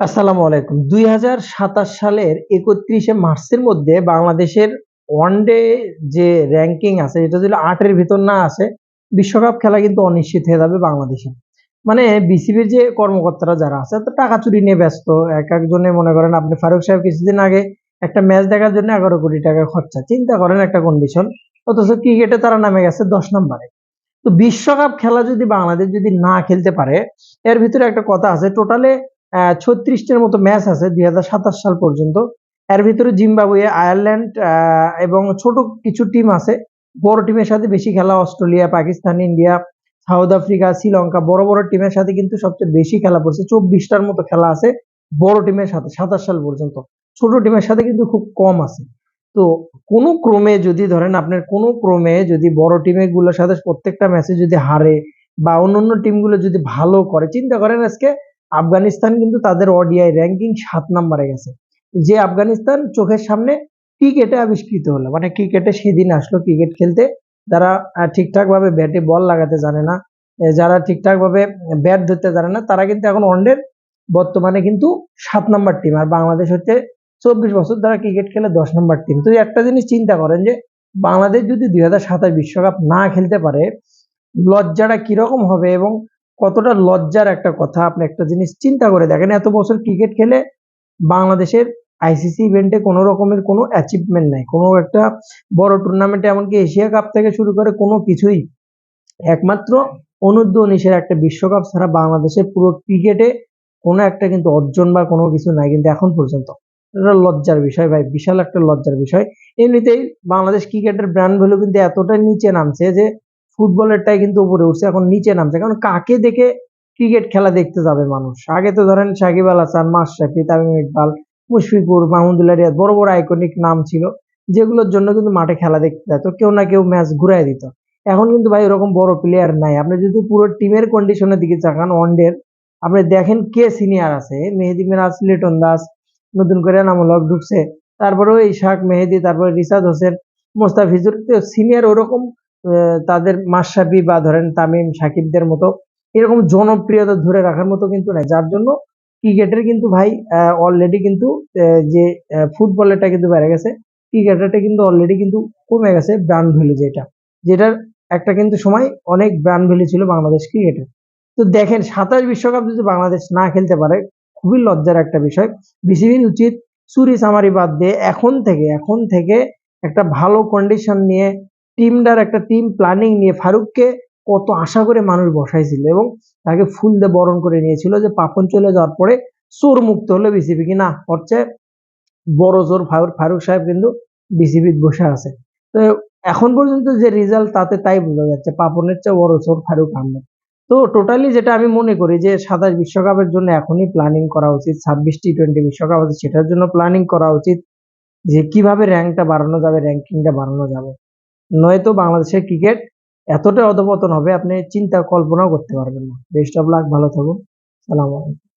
আসসালামু আলাইকুম। দুই হাজার সাতাশ সালের একত্রিশে মার্চের মধ্যে বাংলাদেশের ওয়ানডে যে র্যাঙ্কিং আছে, যেটা যদি আটের ভিতর না আসে বিশ্বকাপ খেলা কিন্তু অনিশ্চিত হয়ে যাবে বাংলাদেশে। মানে বিসিবির যে কর্মকর্তারা যারা আছে তো টাকা চুরি নিয়ে ব্যস্ত। এক একজনে মনে করেন, আপনি ফারুক সাহেব কিছুদিন আগে একটা ম্যাচ দেখার জন্য এগারো কোটি টাকা খরচা। চিন্তা করেন একটা কন্ডিশন অথচ ক্রিকেটে তারা নামে গেছে দশ নম্বরে। তো বিশ্বকাপ খেলা যদি বাংলাদেশ যদি না খেলতে পারে, এর ভিতরে একটা কথা আছে, টোটালে ছত্রিশটার মতো ম্যাচ আছে দুই হাজার সাতাশ সাল পর্যন্ত। এর ভিতরে জিম্বাবুয়ে, আয়ারল্যান্ড এবং ছোট কিছু টিম আছে। বড় টিমের সাথে বেশি খেলা, Australia, Pakistan, India, South Africa, Sri Lanka, বড় বড় টিমের সাথে কিন্তু সবচেয়ে বেশি খেলা পড়ছে। চব্বিশটার মতো খেলা আছে বড় টিমের সাথে, সাতাশ সাল পর্যন্ত। ছোট টিমের সাথে কিন্তু খুব কম আছে। তো কোনো ক্রমে যদি ধরেন আপনার কোনো ক্রমে যদি বড় টিমেরগুলোর সাথে প্রত্যেকটা ম্যাচে যদি হারে বা অন্য অন্য টিমগুলো যদি ভালো করে, চিন্তা করেন আজকে আফগানিস্তান কিন্তু তাদের ওডিআই র্যাঙ্কিং সাত নম্বরে গেছে। যে আফগানিস্তান চোখের সামনে ক্রিকেটে আবিষ্কৃত হলো মানে ক্রিকেটে সেদিন আসলো ক্রিকেট খেলতে। যারা ঠিকঠাক ভাবে ব্যাটে বল লাগাতে জানে না যারা ঠিকঠাক ভাবে ব্যাট ধরতে জানে না, তারা কিন্তু এখন ওয়ানডের বর্তমানে কিন্তু সাত নম্বর টিম আর বাংলাদেশ হচ্ছে চব্বিশ বছর ধরে ক্রিকেট খেলে দশ নম্বর টিম তো একটা জিনিস চিন্তা করেন যে, বাংলাদেশ যদি দুই বিশ্বকাপ না খেলতে পারে, লজ্জাটা কীরকম হবে এবং কতটা লজ্জার একটা কথা। আপনি একটা জিনিস চিন্তা করে দেখেন, এত বছর ক্রিকেট খেলে বাংলাদেশের আইসিসি ইভেন্টে কোনো রকমের কোনো অ্যাচিভমেন্ট নাই। কোনো একটা বড় টুর্নামেন্টে এমনকি এশিয়া কাপ থেকে শুরু করে কোনো কিছুই। একমাত্র অনূর্ধ্ব উনিশের একটা বিশ্বকাপ ছাড়া বাংলাদেশের পুরো ক্রিকেটে কোনো একটা কিন্তু অর্জন বা কোনো কিছু নাই কিন্তু এখন পর্যন্ত। এটা লজ্জার বিষয় ভাই, বিশাল একটা লজ্জার বিষয়। এমনিতেই বাংলাদেশ ক্রিকেটের ব্র্যান্ড ভ্যালু কিন্তু এতটাই নিচে নামছে যে ফুটবলেরটাই কিন্তু উপরে উঠছে, এখন নিচে নামছে। কারণ কাকে দেখে ক্রিকেট খেলা দেখতে যাবে মানুষ? আগে তো ধরেন সাকিব আল হাসান, মাশরাফি, তামিম ইকবাল, মুশফিকুর মাহমুদুল্লাহ রিয়াদ বড় বড় আইকনিক নাম ছিল, যেগুলোর জন্য কিন্তু মাঠে খেলা দেখতে যেত কেউ না কেউ ম্যাচ ঘুরাই দিত। এখন কিন্তু ভাই ওরকম বড় প্লেয়ার নাই। আপনি যদি পুরো টিমের কন্ডিশনের দিকে তাকান ওয়ানডের আপনি দেখেন কে সিনিয়র আছে। মেহেদি মিরাজ, লিটন দাস, নতুন করে নামুল হক ঢুকছে। তারপরে ওই শাক মেহেদি, তারপরে রিসাদ হোসেন, মোস্তাফিজুর সিনিয়র ওরকম তাদের মাশরাফি বা ধরেন তামিম, সাকিবদের মতো এরকম জনপ্রিয়তা ধরে রাখার মতো কিন্তু নাই। যার জন্য ক্রিকেটের কিন্তু ভাই অলরেডি কিন্তু যে ফুটবলেরটা কিন্তু বেড়ে গেছে, ক্রিকেটারটা কিন্তু অলরেডি কিন্তু কমে গেছে ব্র্যান্ড ভ্যালু যেটা। যেটার একটা কিন্তু সময় অনেক ব্র্যান্ড ভ্যালু ছিল বাংলাদেশ ক্রিকেটের। তো দেখেন, সাতাশ বিশ্বকাপ যদি বাংলাদেশ না খেলতে পারে, খুবই লজ্জার একটা বিষয়। বিসিবির উচিত চুরি চামারি বাদ দিয়ে এখন থেকে এখন থেকে একটা ভালো কন্ডিশন নিয়ে টিমটার একটা টিম প্ল্যানিং নিয়ে ফারুককে কত আশা করে মানুষ বসাইছিল এবং তাকে ফুল দিয়ে বরণ করে নিয়েছিল যে পাপন চলে যাওয়ার পরে চোর মুক্ত হলো বিসিবি কি না? হচ্ছে বড় জোর ফারুক ফারুক সাহেব কিন্তু বিসিবি বসে আছে। তো এখন পর্যন্ত যে রেজাল্ট তাতে তাই বোঝা যাচ্ছে, পাপনের চেয়ে বড় চোর ফারুক আহমেদ তো টোটালি যেটা আমি মনে করি যে সাতাশ বিশ্বকাপের জন্য এখনই প্ল্যানিং করা উচিত, ছাব্বিশ টি টোয়েন্টি বিশ্বকাপ আছে সেটার জন্য প্ল্যানিং করা উচিত যে কীভাবে র্যাঙ্কটা বাড়ানো যাবে র্যাঙ্কিংটা বাড়ানো যাবে। নয়তো বাংলাদেশের ক্রিকেট এতটাই অধপতন হবে, আপনি চিন্তা, কল্পনাও করতে পারবেন না। বেস্ট অফ লাক ভালো থাকুন। সালাম আলাইকুম।